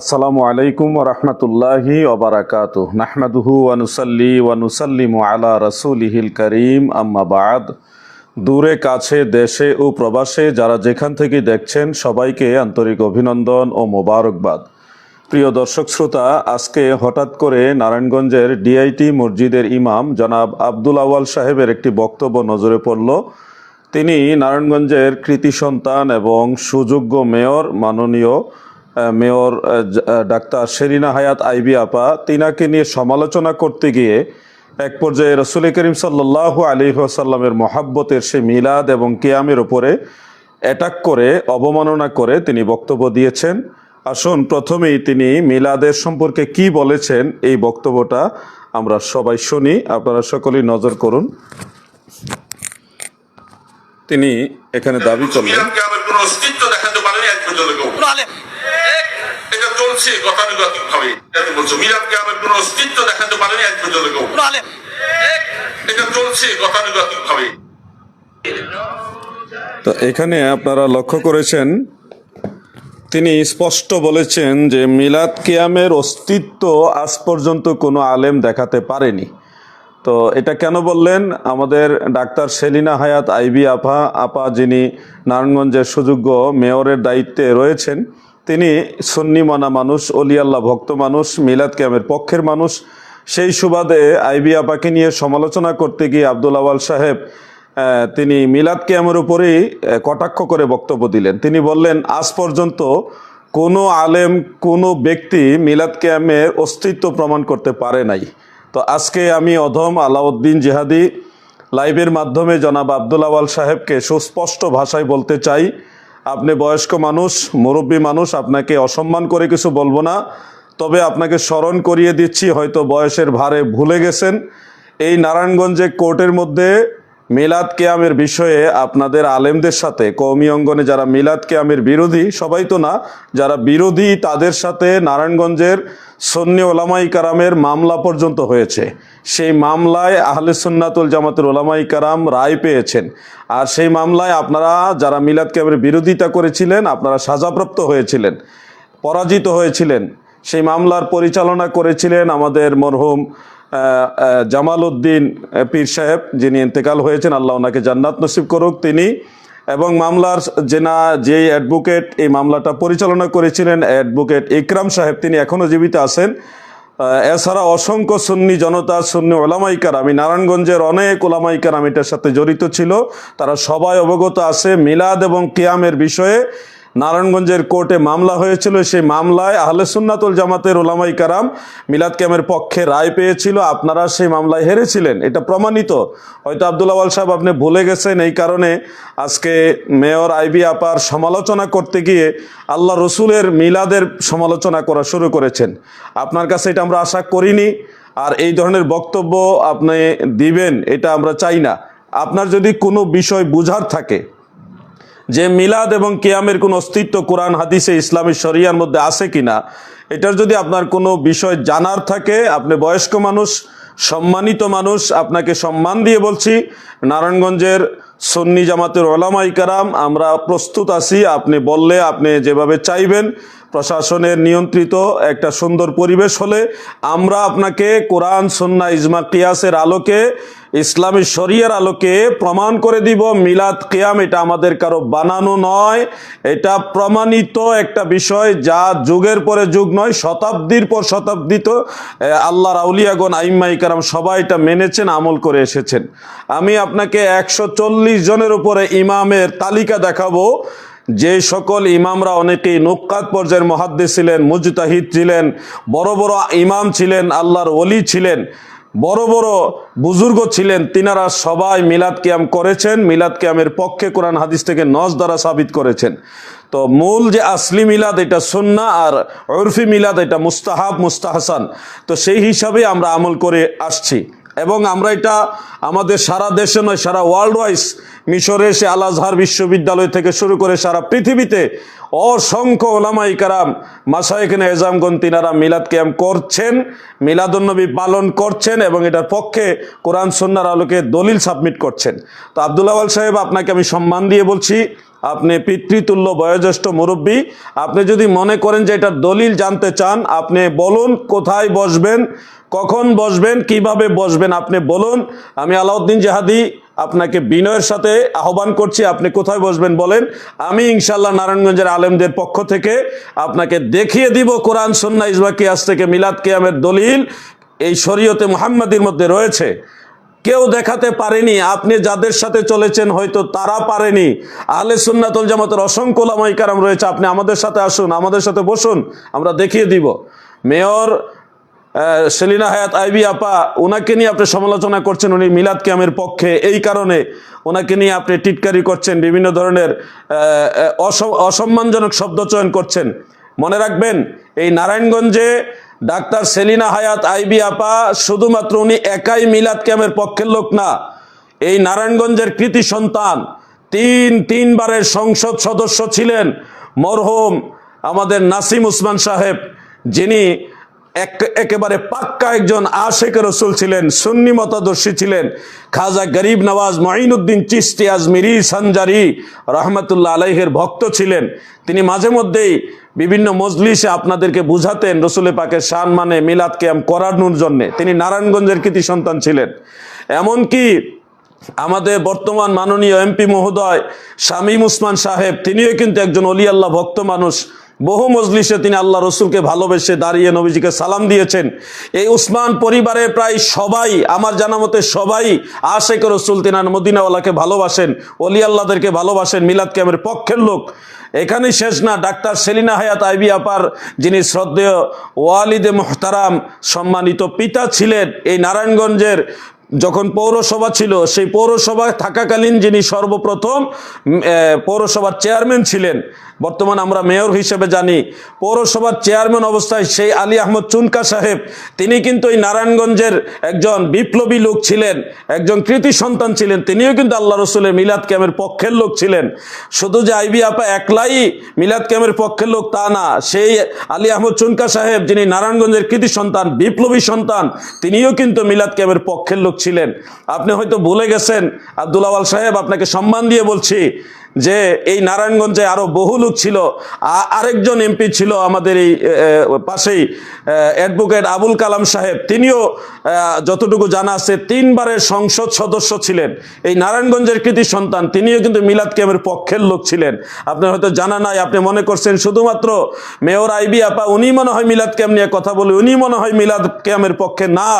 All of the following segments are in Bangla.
আসসালামু আলাইকুম রহমতুল্লাহি ওবরাকাতু নাহমাদুহু ওয়ানুসাল্লি ওয়ানুসাল্লিমু আলা রাসূলিহিল করিম। আম্মা বাদ। দূরে, কাছে, দেশে ও প্রবাসে যারা যেখান থেকে দেখছেন, সবাইকে আন্তরিক অভিনন্দন ও মোবারকবাদ। প্রিয় দর্শক শ্রোতা, আজকে হঠাৎ করে নারায়ণগঞ্জের ডিআইটি মসজিদের ইমাম জনাব আব্দুল আওয়াল সাহেবের একটি বক্তব্য নজরে পড়ল। তিনি নারায়ণগঞ্জের কৃতি সন্তান এবং সুযোগ্য মেয়র, মাননীয় মেয়র ডাক্তার শেরিনা হায়াত আইবি আপা তিনাকে নিয়ে সমালোচনা করতে গিয়ে এক পর্যায়ে রসুল করিম সাল্লাহ আলী আসাল্লামের মহাব্বতের সে মিলাদ এবং কিয়ামের ওপরে অ্যাটাক করে অবমাননা করে তিনি বক্তব্য দিয়েছেন। আসুন প্রথমেই তিনি মিলাদের সম্পর্কে কি বলেছেন এই বক্তব্যটা আমরা সবাই শুনি। আপনারা সকলেই নজর করুন। তিনি এখানে দাবি করলেন। চলছে গতানুগতিক ভাবে বলছো মিলাদকে আমার কোনো অস্তিত্ব দেখাতে পারেনি এক পর্যন্ত কেউ। এটা চলছে গতানুগতিক ভাবে তো এখানে আপনারা লক্ষ্য করেছেন তিনি স্পষ্ট বলেছেন যে মিলাদ কিয়ামের অস্তিত্ব আজ পর্যন্ত কোনো আলেম দেখাতে পারেনি। তো এটা কেন বললেন? আমাদের ডাক্তার সেলিনা হায়াত আইবি আপা আপা যিনি নারায়ণগঞ্জের সুযোগ্য মেয়রের দায়িত্বে রয়েছেন তিনি সুন্নি মানা মানুষ অলিয়াল্লাহ ভক্ত মানুষ, মিলাদ ক্যামের পক্ষের মানুষ। সেই সুবাদে আইবি আপাকে নিয়ে সমালোচনা করতে গিয়ে আব্দুল আওয়াল সাহেব তিনি মিলাদ ক্যামের উপরেই কটাক্ষ করে বক্তব্য দিলেন। তিনি বললেন, আজ পর্যন্ত কোনো আলেম, কোনো ব্যক্তি মিলাদ ক্যামের অস্তিত্ব প্রমাণ করতে পারে নাই। তো আজকে আমি অধম আলাউদ্দিন জেহাদি লাইভের মাধ্যমে জনাব আব্দুল আওয়াল সাহেবকে সুস্পষ্ট ভাষায় বলতে চাই আপনি বয়স্ক মানুষ, মুরব্বী মানুষ, আপনাকে অসম্মান করে কিছু বলব না। তবে আপনাকে স্মরণ করিয়ে দিচ্ছি, হয়তো বয়সের ভারে ভুলে গেছেন। এই নারায়ণগঞ্জে কোর্টের মধ্যে মিলাদ কেয়ামের বিষয়ে আপনাদের আলেমদের সাথে কৌমি অঙ্গনে যারা মিলাদ কেয়ামের বিরোধী, সবাই তো না, যারা বিরোধী তাদের সাথে নারায়ণগঞ্জের সন্নি ওলামাই কারামের মামলা পর্যন্ত হয়েছে। সেই মামলায় আহলে সুন্নাতুল জামাতের ওলামাই কারাম রায় পেয়েছেন। আর সেই মামলায় আপনারা যারা মিলাদ কেয়ামের বিরোধিতা করেছিলেন, আপনারা সাজাপ্রাপ্ত হয়েছিলেন, পরাজিত হয়েছিলেন। সেই মামলার পরিচালনা করেছিলেন আমাদের মরহুম জামাল উদ্দিন পীর সাহেব যিনি ইন্তেকাল হয়েছেন, আল্লাহ ওনাকে জান্নাত নসিব করুক তিনি। এবং মামলার জেনা যে অ্যাডভোকেট এই মামলাটা পরিচালনা করেছিলেন অ্যাডভোকেট ইকরাম সাহেব, তিনি এখনও জীবিত আছেন। এছাড়া অসংখ্য সুন্নি জনতা, সুন্নি ওলামাইকার, আমি নারায়ণগঞ্জের অনেক ওলামাইকার, আমি এটার সাথে জড়িত ছিল। তারা সবাই অবগত আছে মিলাদ এবং কিয়ামের বিষয়ে। নারায়ণগঞ্জের কোর্টে মামলা হয়েছিল। সেই মামলায় আহলে সুন্নাতুল জামাতের ওলামাই কারাম মিলাদ ক্যামের পক্ষে রায় পেয়েছিল। আপনারা সেই মামলায় হেরেছিলেন, এটা প্রমাণিত। হয়তো আব্দুল আওয়াল সাহেব আপনি ভুলে গেছেন, এই কারণে আজকে মেয়র আইবি আপার সমালোচনা করতে গিয়ে আল্লাহ রসুলের মিলাদের সমালোচনা করা শুরু করেছেন। আপনার কাছে এটা আমরা আশা করিনি, আর এই ধরনের বক্তব্য আপনি দিবেন, এটা আমরা চাই না। আপনার যদি কোনো বিষয় বুঝার থাকে যে মিলাদ এবং কেয়ামের কোনো অস্তিত্ব কোরআন, হাদিসে, ইসলামী শরিয়ার মধ্যে আছে কিনা, এটার যদি আপনার কোনো বিষয় জানার থাকে, আপনি বয়স্ক মানুষ, সম্মানিত মানুষ, আপনাকে সম্মান দিয়ে বলছি, নারায়ণগঞ্জের সন্নি জামাতের ওলামাই কারাম, আমরা প্রস্তুত আছি, আপনি বললে আপনি যেভাবে চাইবেন প্রশাসনের নিয়ন্ত্রিত একটা সুন্দর পরিবেশ হলে আমরা আপনাকে কোরআন সন্না ইজমা, কিয়াসের আলোকে, ইসলামী শরিয়ার আলোকে প্রমাণ করে দিব, মিলাদ, কিয়াম, এটা আমাদের কারও বানানো নয়। এটা প্রমাণিত একটা বিষয় যা যুগের পরে যুগ নয়, শতাব্দীর পর শতাব্দী তো আল্লাহ রাউলিয়াগন আইম্মাই কারাম সবাই এটা মেনেছেন, আমল করে এসেছেন। আমি আপনাকে একশো চল্লিশ জনের উপরে ইমামের তালিকা দেখাবো। যে সকল ইমামরা অনেকেই নুক্কাত পর্যায়ের মহাদ্দে ছিলেন, মুজতাহিদ ছিলেন, বড় বড় ইমাম ছিলেন, আল্লাহর ওলি ছিলেন, বড় বড় বুজুর্গ ছিলেন, তিনারা সবাই মিলাদ কিয়াম করেছেন, মিলাদ কিয়ামের পক্ষে কোরআন হাদিস থেকে নজ দ্বারা সাবিত করেছেন। তো মূল যে আসলি মিলাদ এটা সুন্না আর ওরফি মিলাদ এটা মুস্তাহাব, মুস্তাহসান। তো সেই হিসাবে আমরা আমল করে আসছি। এবং আমরা এটা আমাদের সারা দেশে নয়, সারা ওয়ার্ল্ড ওয়াইজ মিশরে সে আল আজহার বিশ্ববিদ্যালয় থেকে শুরু করে সারা পৃথিবীতে অসংখ্য ওলামাই কারাম মাসাইখানে এজামগন তিনারা মিলাদ ক্যাম্প করছেন, মিলাদুন্নবী পালন করছেন এবং এটার পক্ষে কোরআন সন্ন্যার আলোকে দলিল সাবমিট করছেন। তো আব্দুল আওয়াল সাহেব, আপনাকে আমি সম্মান দিয়ে বলছি আপনি পিতৃতুল্য বয়োজ্যেষ্ঠ মুরব্বী, আপনি যদি মনে করেন যে এটা দলিল জানতে চান, আপনি বলুন কোথায় বসবেন, কখন বসবেন, কীভাবে বসবেন, আপনি বলুন। আমি আলাউদ্দিন জাহাদি, আপনাকে বিনয়ের সাথে আহ্বান করছি, আপনি কোথায় বসবেন বলেন। আমি ইনশাল্লাহ নারায়ণগঞ্জের আলেমদের পক্ষ থেকে আপনাকে দেখিয়ে দিব কোরআন সন্না ইসবা কিয়াস থেকে মিলাদ কিয়ামের দলিল। এই শরীয়তে মুহাম্মাদির মধ্যে রয়েছে। কেউ দেখাতে পারেনি, আপনি যাদের সাথে চলেছেন হয়তো তারা পারেনি। আহলে সুন্নাতুল জামাতের অসংখ্য ওলামাই কারাম রয়েছে, আপনি আমাদের সাথে আসুন, আমাদের সাথে বসুন, আমরা দেখিয়ে দিব। মেয়র সেলিনা হায়াত আইবি আপা ওনাকে নিয়ে আপনি সমালোচনা করছেন, উনি মিলাদ ক্যামের পক্ষে, এই কারণে ওনাকে নিয়ে আপনি টিটকারি করছেন, বিভিন্ন ধরনের অসম্মানজনক শব্দ চয়ন করছেন। মনে রাখবেন, এই নারায়ণগঞ্জে ডাক্তার সেলিনা হায়াত আইবি আপা, শুধুমাত্র উনি একাই মিলাদ ক্যামের পক্ষের লোক না, এই নারায়ণগঞ্জের কৃতি সন্তান, তিন, তিনবারের সংসদ সদস্য ছিলেন মরহুম আমাদের নাসিম উসমান সাহেব, যিনি এক- একেবারে পাক্কা একজন আশেখ রসুল ছিলেন, সুন্নি মতাদর্শী ছিলেন, খাজা গরিব নওয়াজ মঈনুদ্দিন চিস্তি আজমিরি, সঞ্জারি রহমতুল্লাহ আলাইহের ভক্ত ছিলেন। তিনি মাঝে মধ্যেই বিভিন্ন মজলিসে আপনাদেরকে বুঝাতেন রসুল পাকের শান মানে মিলাদ ক্যাম্প করানোর জন্যে। তিনি নারায়ণগঞ্জের কৃতি সন্তান ছিলেন। এমনকি আমাদের বর্তমান মাননীয় এমপি মহোদয় শামীম উসমান সাহেব, তিনিও কিন্তু একজন অলিয়াল্লাহ ভক্ত মানুষ। বহু মজলিসে তিনি আল্লাহ রসুলকে ভালোবেসে দাঁড়িয়ে নবীজিকে সালাম দিয়েছেন। এই উসমান পরিবারে প্রায় সবাই, আমার জানা মতে সবাই আশেক রসুল তিনার মদিনাওয়ালাকে ভালোবাসেন অলি আল্লাহদেরকে ভালোবাসেন, মিলাদ ক্যামের পক্ষের লোক। এখানেই শেষ না, ডাক্তার সেলিনা হায়াত আইবি আপার যিনি শ্রদ্ধেয় ওয়ালিদে মোহতারাম সম্মানিত পিতা ছিলেন, এই নারায়ণগঞ্জের যখন পৌরসভা ছিল, সেই পৌরসভা থাকাকালীন যিনি সর্বপ্রথম পৌরসভার চেয়ারম্যান ছিলেন, বর্তমান আমরা মেয়র হিসেবে জানি, পৌরসভার চেয়ারম্যান অবস্থায় সেই আলী আহমদ চুনকা সাহেব, তিনি কিন্তু এই নারায়ণগঞ্জের একজন বিপ্লবী লোক ছিলেন, একজন কৃতি সন্তান ছিলেন, তিনিও কিন্তু আল্লাহ রসুলের মিলাদ ক্যামের পক্ষের লোক ছিলেন। শুধু যে আইবি আপা একলাই মিলাদ ক্যামের পক্ষের লোক তা না, সেই আলী আহমদ চুনকা সাহেব, যিনি নারায়ণগঞ্জের কৃতি সন্তান, বিপ্লবী সন্তান, তিনিও কিন্তু মিলাদ ক্যামের পক্ষের লোক ছিলেন আপনি হয়তো ভুলে গেছেন। আব্দুল আওয়াল সাহেব আপনাকে সম্মান দিয়ে বলছি। যে এই নারায়ণগঞ্জে আরও বহু লোক ছিল আরেকজন এমপি ছিল আমাদের এই পাশেই অ্যাডভোকেট আবুল কালাম সাহেব। তিনিও যতটুকু জানা আছে, তিনবারের সংসদ সদস্য ছিলেন। এই নারায়ণগঞ্জের কৃতি সন্তান, তিনিও কিন্তু মিলাদ ক্যামের পক্ষের লোক ছিলেন। আপনার হয়তো জানা নাই, আপনি মনে করছেন শুধুমাত্র মেয়র আইবি আপা, উনি মনে হয় মিলাদ ক্যাম নিয়ে কথা বলে, উনি মনে হয় মিলাদ ক্যামের পক্ষে না।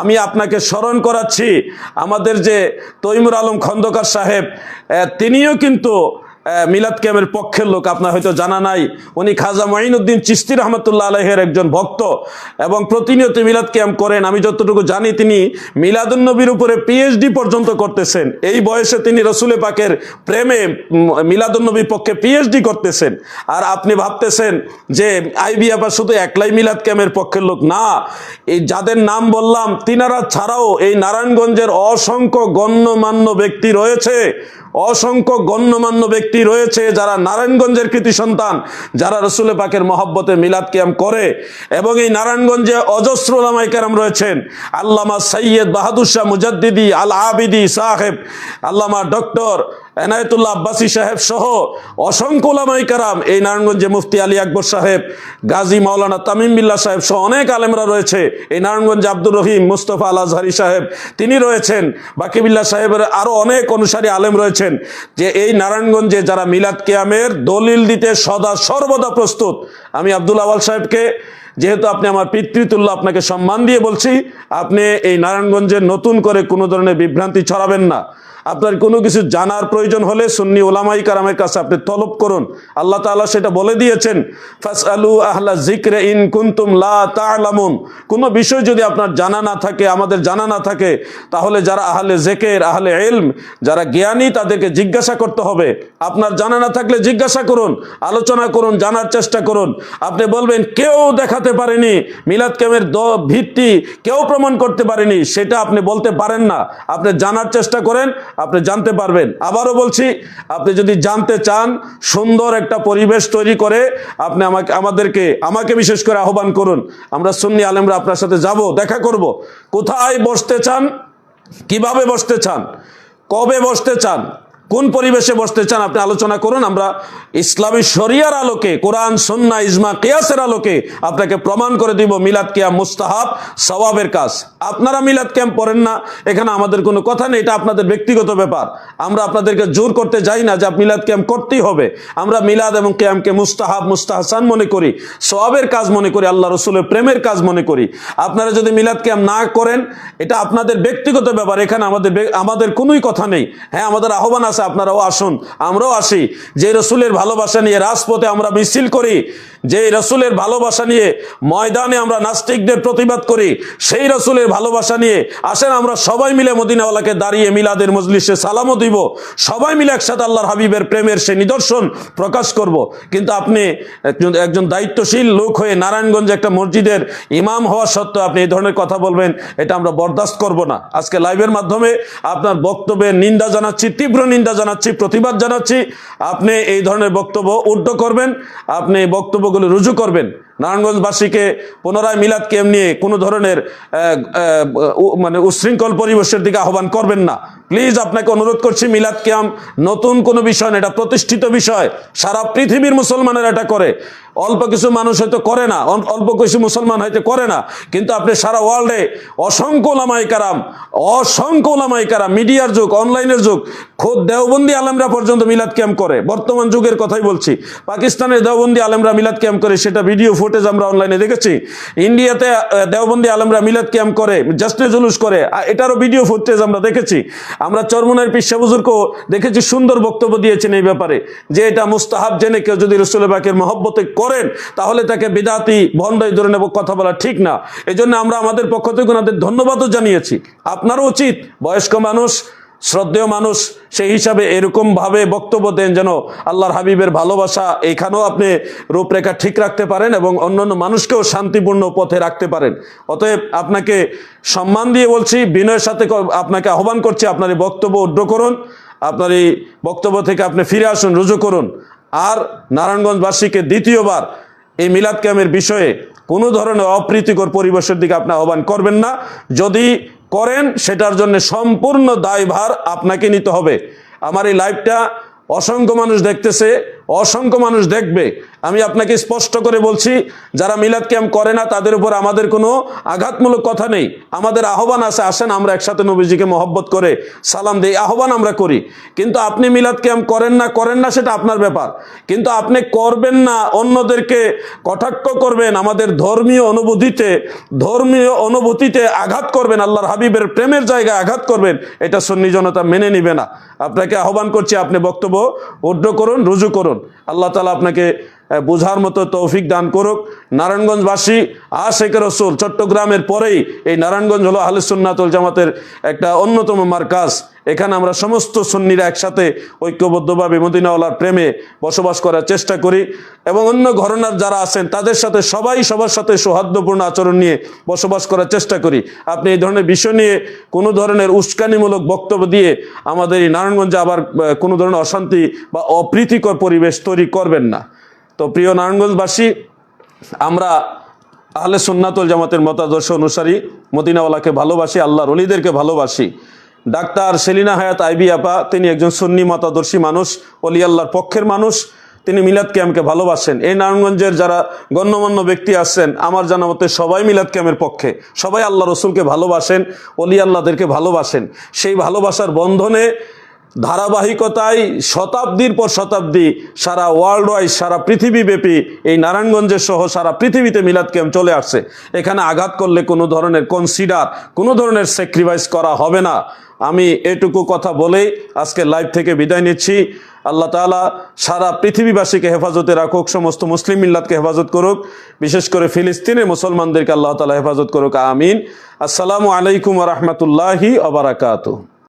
আমি আপনাকে স্মরণ করাচ্ছি, আমাদের যে তৈমুর আলম খন্দকার সাহেব তিনিও কিন্তু incluso মিলাদ ক্যামের পক্ষের লোক, আপনার হয়তো জানা নাই। উনি খাজা মঈনুদ্দিন চিস্তি রহমতুল্লাহ আলহের একজন ভক্ত এবং প্রতিনিয়ত মিলাদ ক্যাম্প করেন। আমি যতটুকু জানি, তিনি মিলাদুন্নবীর উপরে পিএইচডি পর্যন্ত করতেছেন। এই বয়সে তিনি রসুলে পাকের প্রেমে মিলাদুন্নবীর পক্ষে পিএইচডি করতেছেন। আর আপনি ভাবতেছেন যে আইবি আবার শুধু একলাই মিলাদ ক্যাম্পের পক্ষের লোক? না, এই যাদের নাম বললাম, তিনারা ছাড়াও এই নারায়ণগঞ্জের অসংখ্য গণ্যমান্য ব্যক্তি রয়েছে। অসংখ্য গণ্যমান্য ব্যক্তি রয়েছে যারা নারায়ণগঞ্জের কৃতি সন্তান, যারা রসুলে পাকের মহব্বতে মিলাদ ক্যাম করে এবং এই নারায়ণগঞ্জে অজস্র লামাই কেরাম রয়েছেন। আল্লামা সৈয়দ বাহাদুর শাহ মুজাদ্দিদি আল আবিদি সাহেব, আল্লামা ডক্টর এনায়তুল্লাহ আব্বাসী সাহেব সহ অসংখ্য ওলামাই কারাম এই নারায়ণগঞ্জে মুফতি আলী আকবর সাহেব, গাজী মাওলানা তামিম বিল্লাহ সাহেব সহ অনেক আলেমরা রয়েছে এই নারায়ণগঞ্জে আব্দুর রহিম মুস্তফা আল আজহারি সাহেব, তিনি রয়েছেন। বাকিবিল্লাহ সাহেবের আরও অনেক অনুসারী আলেম রয়েছেন যে এই নারায়ণগঞ্জে যারা মিলাদ কেয়ামের দলিল দিতে সদা সর্বদা প্রস্তুত। আমি আব্দুল আওয়াল সাহেবকে, যেহেতু আপনি আমার পিতৃতুল্য আপনাকে সম্মান দিয়ে বলছি, আপনি এই নারায়ণগঞ্জে নতুন করে কোনো ধরনের বিভ্রান্তি ছড়াবেন না। আপনার কোনো কিছু জানার প্রয়োজন হলে সুন্নি ওলামাই কারামের কাছে আপনি তলব করুন। আল্লাহ তাআলা সেটা বলে দিয়েছেন, ফাসআলু লা কোনো বিষয় যদি আপনার জানা না থাকে, আমাদের জানা না থাকে, তাহলে যারা আহলে জেকের আহলে এলম যারা জ্ঞানী, তাদেরকে জিজ্ঞাসা করতে হবে। আপনার জানা না থাকলে জিজ্ঞাসা করুন, আলোচনা করুন, জানার চেষ্টা করুন। আপনি বলবেন, কেউ দেখাতে পারেনি, মিলাদ ক্যামের ভিত্তি কেউ প্রমাণ করতে পারেনি। সেটা আপনি বলতে পারেন না। আপনি জানার চেষ্টা করেন আপনি জানতে পারবেন। আবারও বলছি, আপনি যদি জানতে চান, সুন্দর একটা পরিবেশ তৈরি করে আপনি আমাকে, আমাদেরকে, আমাকে বিশেষ করে আহ্বান করুন। আমরা সুন্নি আলেমরা আপনার সাথে যাব, দেখা করব। কোথায় বসতে চান, কীভাবে বসতে চান, কবে বসতে চান কোন পরিবেশে বসতে চান আপনি আলোচনা করুন, আমরা ইসলামী শরিয়ার আলোকে, কোরআন সন্না ইজমা, কিয়াসের আলোকে আপনাকে প্রমাণ করে দিব মিলাদ কিয়াম মুস্তাহাব, সওয়াবের কাজ। আপনারা মিলাদ ক্যাম্প পড়েন না, এখানে আমাদের কোনো কথা নেই, এটা আপনাদের ব্যক্তিগত ব্যাপার। আমরা আপনাদেরকে জোর করতে যাই না যে মিলাদ ক্যাম্প করতেই হবে। আমরা মিলাদ এবং ক্যাম্পকে মুস্তাহাব, মুস্তাহসান মনে করি, সওয়াবের কাজ মনে করি, আল্লাহ রসুলের প্রেমের কাজ মনে করি। আপনারা যদি মিলাদ ক্যাম্প না করেন, এটা আপনাদের ব্যক্তিগত ব্যাপার, এখানে আমাদের আমাদের কোনোই কথা নেই। হ্যাঁ আমাদের আহ্বান আছে আপনারাও আসুন, আমরাও আসি। যে রসুলের ভালোবাসা নিয়ে রাজপথে আমরা মিছিল করি যে রসুলের ভালোবাসা নিয়ে ময়দানে আমরা নাস্তিকদের প্রতিবাদ করি, সেই রসুলের ভালোবাসা নিয়ে আসেন আমরা সবাই মিলে মদিনাওয়ালাকে দাঁড়িয়ে মিলাদের মজলিসে সালামও দিব। সবাই মিলে একসাথে আল্লাহর হাবিবের প্রেমের সে নিদর্শন প্রকাশ করব। কিন্তু আপনি একজন একজন দায়িত্বশীল লোক হয়ে নারায়ণগঞ্জে একটা মসজিদের ইমাম হওয়া সত্ত্বেও আপনি এই ধরনের কথা বলবেন, এটা আমরা বরদাস্ত করব না। আজকে লাইভের মাধ্যমে আপনার বক্তব্যের নিন্দা জানাচ্ছি, তীব্র নিন্দা জানাচ্ছি, প্রতিবাদ জানাচ্ছি। আপনি এই ধরনের বক্তব্য উড্ড করবেন, আপনি এই বক্তব্যগুলো রুজু করবেন। নারায়ণগঞ্জবাসীকে পুনরায় মিলাদ কেম নিয়ে কোনো ধরনের মানে উশৃঙ্খল পরিবেশের দিকে আহ্বান করবেন না। প্লিজ আপনাকে অনুরোধ করছি, মিলাদ কেম নতুন কোনো বিষয় না, এটা প্রতিষ্ঠিত বিষয়। সারা পৃথিবীর মুসলমানেরা এটা করে। অল্প কিছু মানুষ হয়তো করে না অল্প কিছু মুসলমান হয়তো করে না, কিন্তু আপনি সারা ওয়ার্ল্ডে অসংখ্য ওলামাই কারাম, অসংখ্য ওলামাই কারাম, মিডিয়ার যুগ, অনলাইনের যুগ, খোদ দেওবন্দি আলেমরা পর্যন্ত মিলাদ ক্যাম্প করে। বর্তমান যুগের কথাই বলছি। পাকিস্তানের দেওবন্দি আলেমরা মিলাদ ক্যাম্প করে, সেটা ভিডিও ফুটেজ আমরা অনলাইনে দেখেছি। ইন্ডিয়াতে দেওবন্দি আলেমরা মিলাদ ক্যাম্প করে, জাসনে জুলুস করে এটারও ভিডিও ফুটেজ আমরা দেখেছি। আমরা চরমনের পিসা বুজুর্গও দেখেছি, সুন্দর বক্তব্য দিয়েছেন এই ব্যাপারে, যে এটা মুস্তাহাব জেনে কেউ যদি রসুল বাকের মহব্বতে করেন, তাহলে তাকে বিদাতি ভণ্ডই ধরে নেব, কথা বলা ঠিক না। এই জন্য আমরা আমাদের পক্ষ থেকে ওনাদের ধন্যবাদও জানিয়েছি। আপনারও উচিত, বয়স্ক মানুষ, শ্রদ্ধেয় মানুষ, সেই হিসাবে এরকম ভাবে বক্তব্য দেন যেন আল্লাহর হাবিবের ভালোবাসা এখানেও আপনি রূপরেখা ঠিক রাখতে পারেন এবং অন্যান্য মানুষকেও শান্তিপূর্ণ পথে রাখতে পারেন। অতএব আপনাকে সম্মান দিয়ে বলছি, বিনয়ের সাথে আপনাকে আহ্বান করছি, আপনার এই বক্তব্য উড্ড করুন, আপনার এই বক্তব্য থেকে আপনি ফিরে আসুন, রুজু করুন। আর নারায়ণগঞ্জবাসীকে দ্বিতীয়বার এই মিলাদ ক্যামের বিষয়ে কোনো ধরনের অপ্রীতিকর পরিবেশের দিকে আপনি আহ্বান করবেন না। যদি করেন, সেটার জন্য সম্পূর্ণ দায়ভার আপনাকে নিতে হবে। আমার এই লাইভটা অসংখ্য মানুষ দেখতেছে। অসংখ্য মানুষ দেখবে। আমি আপনাকে স্পষ্ট করে বলছি, যারা মিলাদ ক্যাম্প করে না, তাদের উপর আমাদের কোনো আঘাতমূলক কথা নেই। আমাদের আহ্বান আছে, আসেন আমরা একসাথে নবীজিকে মহব্বত করে সালাম দেই, আহ্বান আমরা করি। কিন্তু আপনি মিলাদ ক্যাম্প করেন না করেন না সেটা আপনার ব্যাপার। কিন্তু আপনি করবেন না, অন্যদেরকে কটাক্ষ করবেন, আমাদের ধর্মীয় অনুভূতিতে ধর্মীয় অনুভূতিতে আঘাত করবেন, আল্লাহর হাবিবের প্রেমের জায়গায় আঘাত করবেন, এটা সন্নি জনতা মেনে নিবে না। আপনাকে আহ্বান করছি, আপনি বক্তব্য উড্ড করুন, রুজু করুন। আল্লাহ তালা আপনাকে বোঝার মতো তৌফিক দান করুক। নারায়ণগঞ্জবাসী, আশেখ রসুল চট্টগ্রামের পরেই এই নারায়ণগঞ্জ হলো আহলে সুন্নাতুল জামাতের একটা অন্যতম মার্কাজ। এখানে আমরা সমস্ত সুন্নিরা একসাথে ঐক্যবদ্ধভাবে মদিনাওয়ালার প্রেমে বসবাস করার চেষ্টা করি এবং অন্য ঘরনার যারা আছেন, তাদের সাথে সবাই সবার সাথে সৌহার্দ্যপূর্ণ আচরণ নিয়ে বসবাস করার চেষ্টা করি। আপনি এই ধরনের বিষয় নিয়ে কোনো ধরনের উস্কানিমূলক বক্তব্য দিয়ে আমাদের এই নারায়ণগঞ্জে আবার কোনো ধরনের অশান্তি বা অপ্রীতিকর পরিবেশ তৈরি করবেন না। তো প্রিয় নারায়ণগঞ্জবাসী, আমরা আহলে সুন্নাতুল জামাতের মতাদর্শ অনুসারী মদিনাওয়ালাকে ভালোবাসি, আল্লাহর অলিদেরকে ভালোবাসি। ডাক্তার সেলিনা হায়াত আইবি আপা, তিনি একজন সুন্নি মতাদর্শী মানুষ, অলি আল্লাহর পক্ষের মানুষ। তিনি মিলাদ ক্যাম্পকে ভালোবাসেন। এই নারায়ণগঞ্জের যারা গণ্যমান্য ব্যক্তি আছেন, আমার জানা মতে সবাই মিলাদ ক্যাম্পের পক্ষে। সবাই আল্লাহ রসুলকে ভালোবাসেন, অলি আল্লাহদেরকে ভালোবাসেন। সেই ভালোবাসার বন্ধনে ধারাবাহিকতায় শতাব্দীর পর শতাব্দী সারা ওয়ার্ল্ড ওয়াইড সারা পৃথিবীব্যাপী এই নারায়ণগঞ্জের সহ সারা পৃথিবীতে মিলাদ ক্যাম্প চলে আসছে। এখানে আঘাত করলে কোনো ধরনের কনসিডার কোনো ধরনের স্যাক্রিফাইস করা হবে না। আমি এটুকু কথা বলেই আজকে লাইভ থেকে বিদায় নিচ্ছি। আল্লাহ তাআলা সারা পৃথিবীবাসীকে হেফাজতে রাখুক, সমস্ত মুসলিম মিল্লাতকে হেফাজত করুক, বিশেষ করে ফিলিস্তিনের মুসলমানদেরকে আল্লাহ তাআলা হেফাজত করুক, আমিন। আসসালামু আলাইকুম রহমতুল্লাহি আবরাকাতু